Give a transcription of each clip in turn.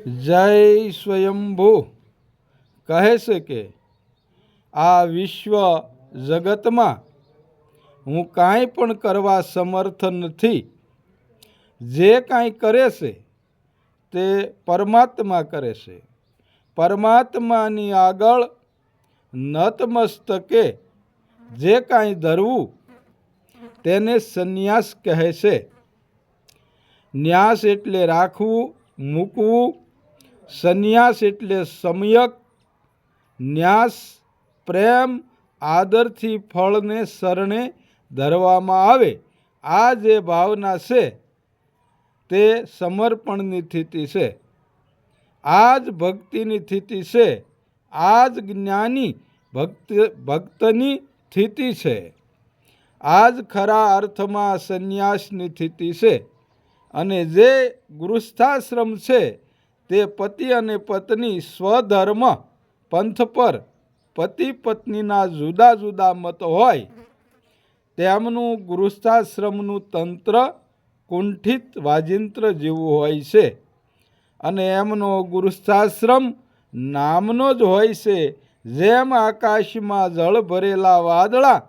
જય સ્વયંભૂ. કહે છે કે, આ વિશ્વ જગતમાં હું કાંઈ પણ કરવા સમર્થ નથી. જે કાંઈ કરે છે, તે પરમાત્મા કરે છે. પરમાત્માની આગળ નતમસ્તકે જે કાંઈ ધરવું, તેને સંન્યાસ કહે છે. ન્યાસ એટલે રાખવું, મૂકવું સંન્યાસ એટલે સમ્યક ન્યાસ, પ્રેમ, આદરથી ફળને શરણે ધરવામાં આવે. આ જે ભાવના છે તે સમર્પણની સ્થિતિ છે. આ જ ભક્તિની સ્થિતિ છે. આ જ જ્ઞાની ભક્ત, ભક્તની સ્થિતિ છે. આ જ ખરા અર્થમાં સંન્યાસની સ્થિતિ છે. અને જે ગૃહસ્થાશ્રમ છે તે પતિ અને પત્ની સ્વધર્મ પંથ પર પતિ પત્નીના જુદા જુદા મત હોય. તેમનું ગૃહસ્થાશ્રમનું તંત્ર કુંઠિત વાજિંત્ર જેવું હોય છે અને એમનો ગૃહસ્થાશ્રમ નામનો જ હોય છે. જેમ આકાશમાં જળ ભરેલા વાદળા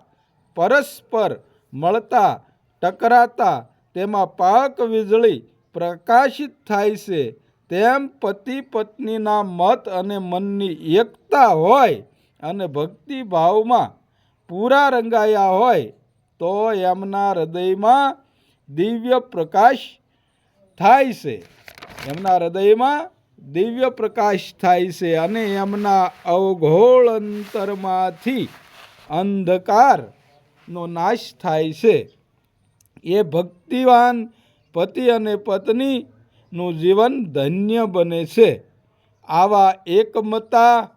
પરસ્પર મળતા, ટકરાતા, તેમાં પાક વીજળી પ્રકાશિત થાય છે. તેમ પતિ પત્નીના મત અને મનની એકતા હોય અને ભક્તિ ભાવમાં પૂરા રંગાયા હોય, તો એમના હૃદયમાં દિવ્ય પ્રકાશ થાય છે. એમના હૃદયમાં દિવ્ય પ્રકાશ થાય છે અને એમના અવઘોળ અંતરમાંથી અંધકારનો નાશ થાય છે. એ ભક્તિવાન પતિ અને પત્નીનું જીવન ધન્ય બને છે. આવા એકમતા,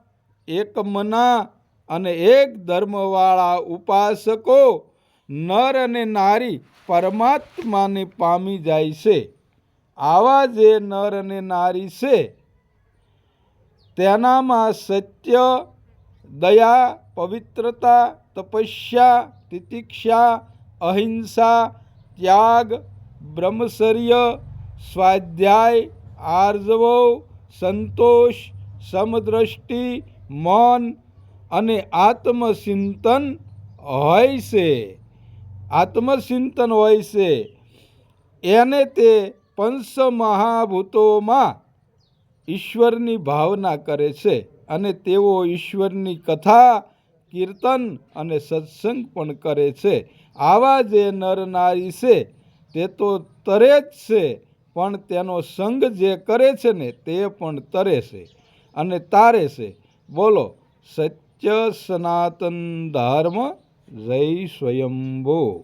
એકમના અને એક ધર્મવાળા ઉપાસકો નર અને નારી પરમાત્માને પામી જાય છે. આવા જે નર અને નારી છે, તેનામાં સત્ય, દયા, પવિત્રતા, તપસ્યા, તિતિક્ષા, અહિંસા, ત્યાગ, બ્રહ્મચર્ય સ્વાધ્યાય, આર્જવો, સંતોષ, સમદ્રષ્ટિ, મૌન અને આત્મચિંતન હોય છે. આત્મચિંતન હોય છે. એને તે પંચમહાભૂતોમાં ઈશ્વરની ભાવના કરે છે અને તેઓ ઈશ્વરની કથા, કીર્તન અને સત્સંગ પણ કરે છે. આવા જે નર નારી છે, તે તો તરે જ છે. પણ તેનો સંગ જે કરે છે ને તે પણ તરે છે અને તારે છે. બોલો, સત્ય સનાતન ધર્મ જય સ્વયંભો.